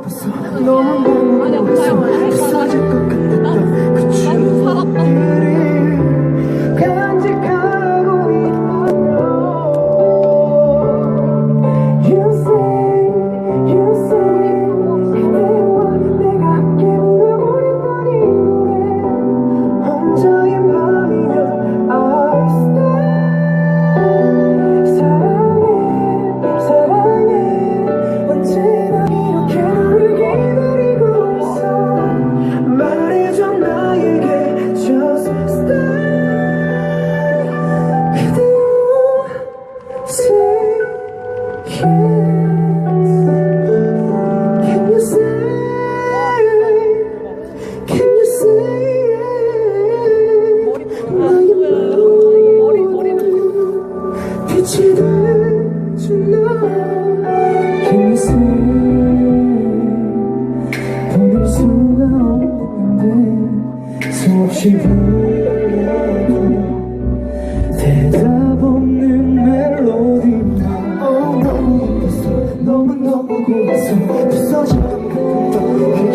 고파서 너무 너무 빛이 Can you say 보낼 수가 없는데 수없이 불러도 대답 없는 멜로디만 oh, 너무 고파서 너무너무 부서질 것